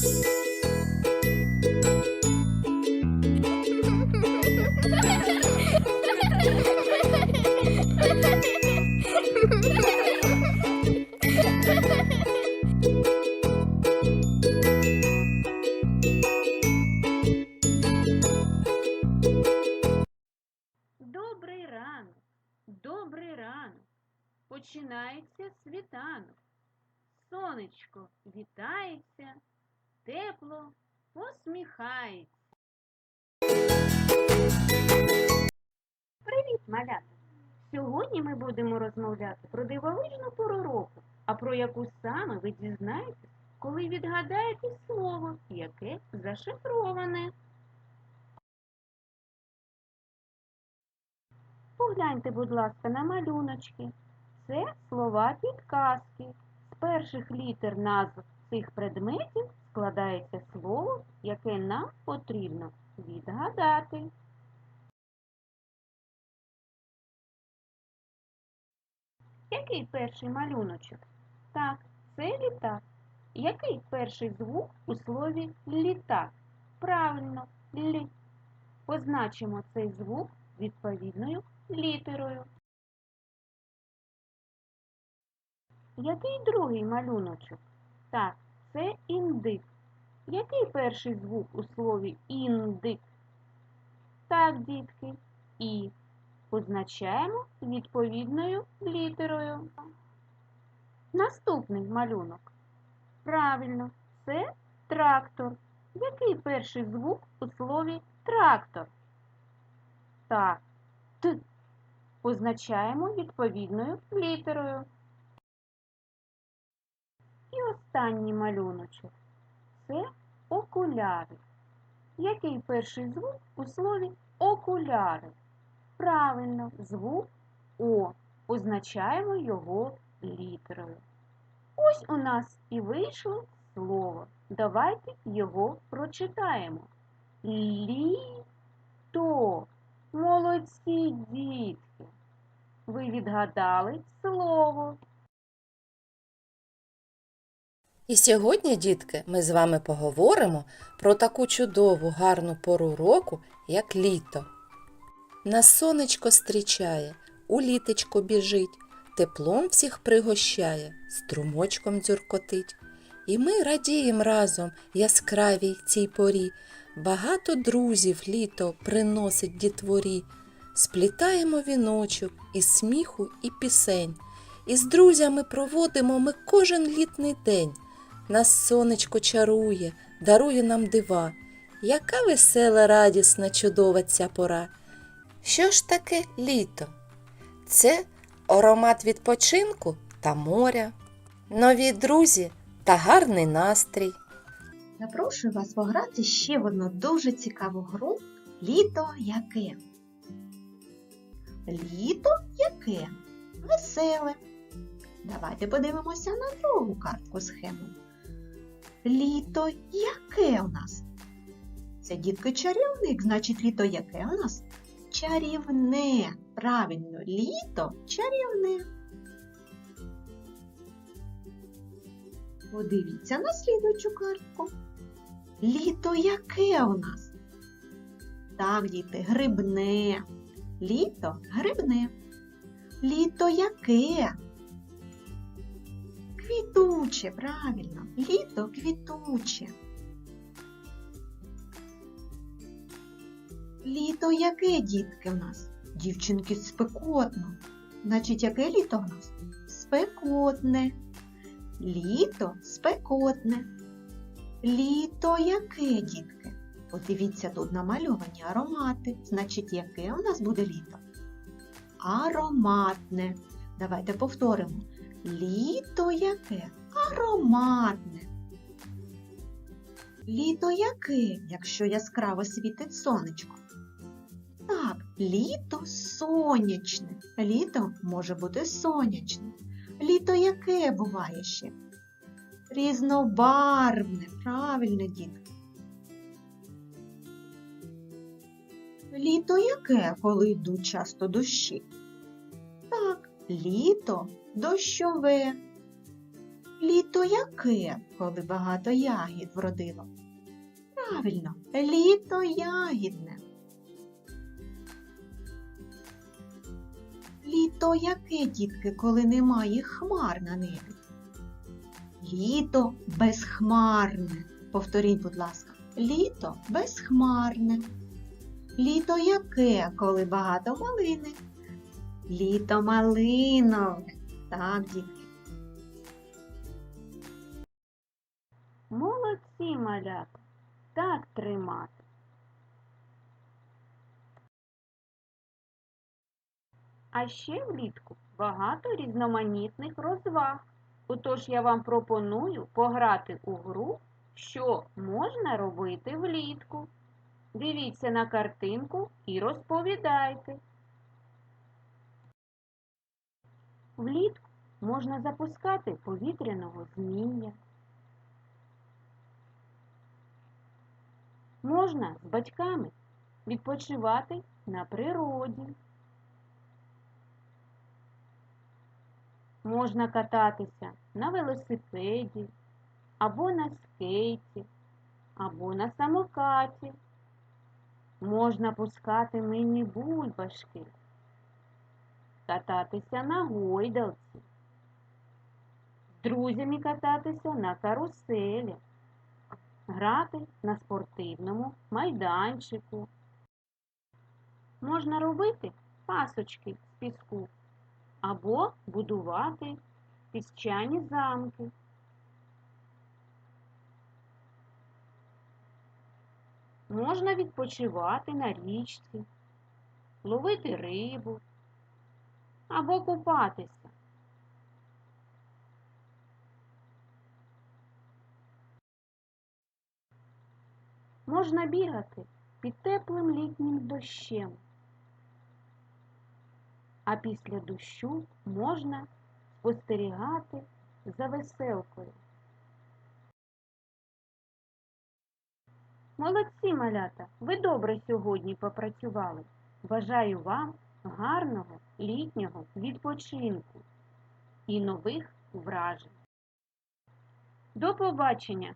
Добрий ранок, добрий ранок. Починається світанок. Сонечко вітається, тепло посміхається. Привіт, малята! Сьогодні ми будемо розмовляти про дивовижну пору року, а про яку саме ви дізнаєтесь, коли відгадаєте слово, яке зашифроване. Погляньте, будь ласка, на малюночки. Це слова підказки. З перших літер назв цих предметів складається слово, яке нам потрібно відгадати. Який перший малюночок? Так, це літак. Який перший звук у слові літак? Правильно, лі. Позначимо цей звук відповідною літерою. Який другий малюночок? Так, це індик. Який перший звук у слові індик? Так, дітки, і позначаємо відповідною літерою. Наступний малюнок. Правильно, це трактор. Який перший звук у слові трактор? Так, Т. Позначаємо відповідною літерою. І останній малюночок. Це окуляри. Який перший звук у слові окуляри? Правильно, звук О. Позначаємо його літерою. Ось у нас і вийшло слово. Давайте його прочитаємо. Літо. Молодці дітки! Ви відгадали слово. І сьогодні, дітки, ми з вами поговоримо про таку чудову гарну пору року, як літо. Нас сонечко стрічає, у літечко біжить, теплом всіх пригощає, струмочком дзюркотить. І ми радіємо разом яскравій цій порі. Багато друзів літо приносить дітворі. Сплітаємо віночок із сміху і пісень. І з друзями проводимо ми кожен літний день. Нас сонечко чарує, дарує нам дива. Яка весела, радісна, чудова ця пора. Що ж таке літо? Це аромат відпочинку та моря, нові друзі та гарний настрій. Запрошую вас пограти ще в одну дуже цікаву гру Літо яке. Літо яке? Веселе. Давайте подивимося на другу картку схему. Літо яке у нас? Це дітки чарівник, значить літо яке у нас? Чарівне. Правильно, літо чарівне. Подивіться на слідуючу картку. Літо яке у нас? Так, діти, грибне. Літо грибне. Літо яке? Квітуче, правильно. Літо квітуче. Літо яке, дітки, в нас? Дівчинки спекотно. Значить, яке літо в нас? Спекотне. Літо спекотне. Літо яке, дітки? Подивіться тут намальовані аромати. Значить, яке у нас буде літо? Ароматне. Давайте повторимо. Літо яке? Ароматне. Літо яке, якщо яскраво світить сонечко? Так, літо сонячне. Літо може бути сонячне. Літо яке буває ще? Різнобарвне, правильно, дітки. Літо яке, коли йдуть часто дощі? Так, літо дощове. Літо яке, коли багато ягід вродило? Правильно, літо ягідне. Літо яке, дітки, коли немає хмар на небі? Літо безхмарне. Повторіть, будь ласка, літо безхмарне. Літо яке, коли багато малини? Літо малинове. Так, дітки. Молодці, малята. Так тримати. А ще влітку багато різноманітних розваг. Отож я вам пропоную пограти у гру, що можна робити влітку. Дивіться на картинку і розповідайте. Влітку можна запускати повітряного змія. Можна з батьками відпочивати на природі. Можна кататися на велосипеді, або на скейті, або на самокаті. Можна пускати мильні бульбашки, кататися на гойдалці, з друзями кататися на каруселі грати на спортивному майданчику. Можна робити пасочки з піску або будувати піщані замки. Можна відпочивати на річці, ловити рибу або купатися. Можна бігати під теплим літнім дощем. А після дощу можна спостерігати за веселкою. Молодці, малята! Ви добре сьогодні попрацювали. Бажаю вам гарного літнього відпочинку і нових вражень. До побачення!